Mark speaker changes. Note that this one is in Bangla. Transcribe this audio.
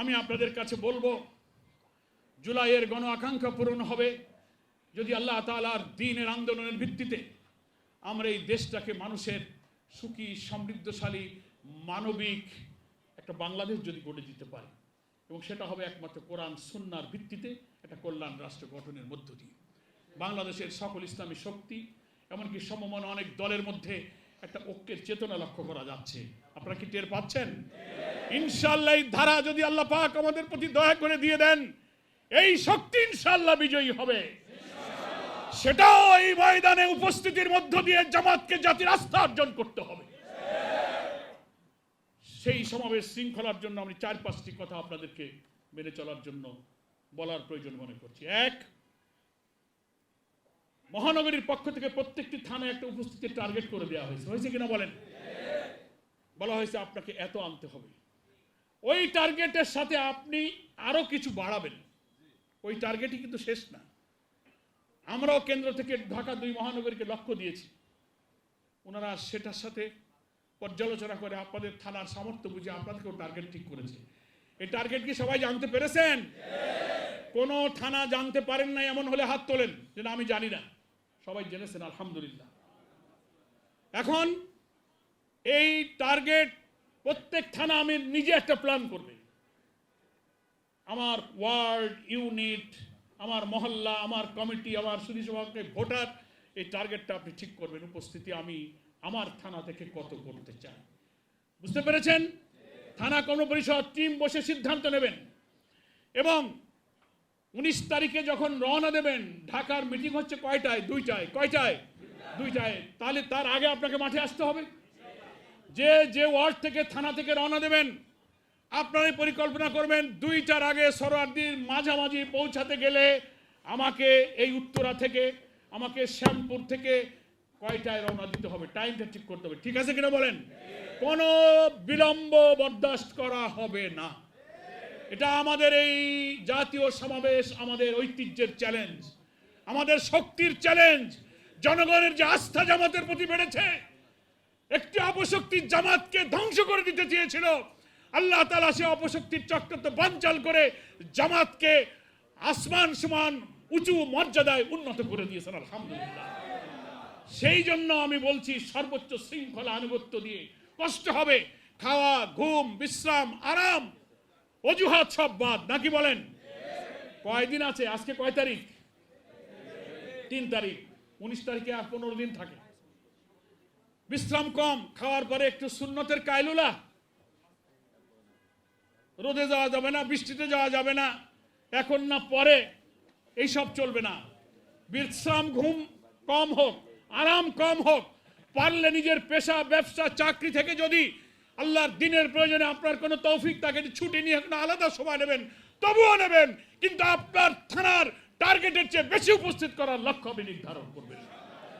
Speaker 1: আমি আপনাদের কাছে বলব, জুলাইয়ের গণ আকাঙ্ক্ষা পূরণ হবে। যদি আল্লাহ তাআলার দিনের আন্দোলনের ভিত্তিতে আমরা এই দেশটাকে মানুষের সুখী, সমৃদ্ধশালী, মানবিক একটা বাংলাদেশ যদি গড়ে দিতে পারি, এবং সেটা হবে একমাত্র কোরআন সুন্নার ভিত্তিতে একটা কল্যাণ রাষ্ট্র গঠনের মধ্য দিয়ে। বাংলাদেশের সকল ইসলামী শক্তি, এমনকি সমমন অনেক দলের মধ্যে একটা ঐক্যের চেতনা লক্ষ্য করা যাচ্ছে। আপনারা কি টের পাচ্ছেন? ইনশাল্লাহ এই ধারা যদি আল্লাহ পাক আমাদের প্রতি দয়া করে দিয়ে দেন, এই শক্তি ইনশাল্লাহ বিজয়ী হবে। সেটাও এই ময়দানে উপস্থিতির মধ্য দিয়ে জামাতকে জাতির আস্থা অর্জন করতে হবে। সেই সমাবেশ শৃঙ্খলার জন্য আমি চার পাঁচটি কথা আপনাদেরকে মেনে চলার জন্য বলার প্রয়োজন মনে করছি। এক, মহানগরীর পক্ষ থেকে প্রত্যেকটি থানায় একটা উপস্থিতির টার্গেট করে দেওয়া হয়েছে। হয়েছে কিনা বলেন? বলা হয়েছে, আপনাকে এত আনতে হবে। ওই টার্গেটের সাথে আপনি আরও কিছু বাড়াবেন। ওই টার্গেটই কিন্তু শেষ না। আমরাও কেন্দ্র থেকে ঢাকা দুই মহানগরীকে লক্ষ্য দিয়েছি। ওনারা সেটার সাথে পর্যালোচনা করে আপনাদের থানার সামর্থ্য বুঝে আপনাদেরকেও টার্গেট ঠিক করেছে। এই টার্গেট কি সবাই জানতে পেরেছেন? কোন থানা জানতে পারেন না এমন হলে হাত তোলেন যে আমি জানি না। সবাই জেনেছেন, আলহামদুলিল্লাহ। এখন এই টার্গেট প্রত্যেক থানা আমি নিজে একটা প্ল্যান করবে। আমার ওয়ার্ড, ইউনিট, আমার মহল্লা, আমার কমিটি, আমার সুধী সভাকে ভোটার, এই টার্গেটটা আপনি ঠিক করবেন, উপস্থিতি আমি আমার থানা থেকে কত করতে চাই। বুঝতে পেরেছেন? থানা কর্ম পরিষদ টিম বসে সিদ্ধান্ত নেবেন। এবং উনিশ তারিখে যখন রওনা দেবেন, ঢাকার মিটিং হচ্ছে কয়টায়? দুইটায়। কয়টায়? দুইটায়। তাহলে তার আগে আপনাকে মাঠে আসতে হবে। যে যে ওয়ার্ড থেকে থানা থেকে রওনা দেবেন আপনারাই পরিকল্পনা করবেন, দুইটার আগে সরোয়ার্দির মাঝামাঝি পৌঁছাতে গেলে আমাকে এই উত্তরা থেকে, আমাকে শ্যামপুর থেকে কয়টায় রওনা দিতে হবে, টাইমটা ঠিক করতে হবে, ঠিক আছে কিনা বলেন? কোনো বিলম্ব বরদাস্ত করা হবে না। এটা আমাদের এই জাতীয় সমাবেশ, আমাদের ঐতিহ্যের চ্যালেঞ্জ আমাদের শক্তির চ্যালেঞ্জ জনগণের যে আস্থা জামাতের প্রতি বেড়েছে একটি অপশক্তির জামাতকে ধ্বংস করে দিতে চেয়েছিল। আল্লাহ তালা সে অপশক্তির চক্রান্ত বানচাল করে জামাতকে আসমান সমান উঁচু মর্যাদায় উন্নত করে দিয়েছেন, আলহামদুলিল্লাহ। সেই জন্য আমি বলছি, সর্বোচ্চ শৃঙ্খলা আনুগত্য দিয়ে কষ্ট হবে। খাওয়া, ঘুম, বিশ্রাম, আরাম, অজুহাত সব বাদ। নাকি বলেন? কয়দিন আছে? আজকে কয় তারিখ? তিন তারিখ। উনিশ তারিখে আর পনেরো দিন থাকে। বিশ্রাম কম, খাওয়ার পরে একটু সুন্নতের কায়লুলা। রোদে যাওয়া যাবে না, বৃষ্টিতে যাওয়া যাবে না, এখন না পরে, এইসব চলবে না। বিশ্রাম ঘুম কম হোক, আরাম কম হোক, পারলে নিজের পেশা, ব্যবসা, চাকরি থেকে যদি আল্লাহর দিনের প্রয়োজনে আপনার কোনো তৌফিক তাকে ছুটি নিয়ে কোনো আলাদা সময় নেবেন, তবুও নেবেন, কিন্তু আপনার থানার টার্গেটের চেয়ে বেশি উপস্থিত করার লক্ষ্য আপনি নির্ধারণ করবেন।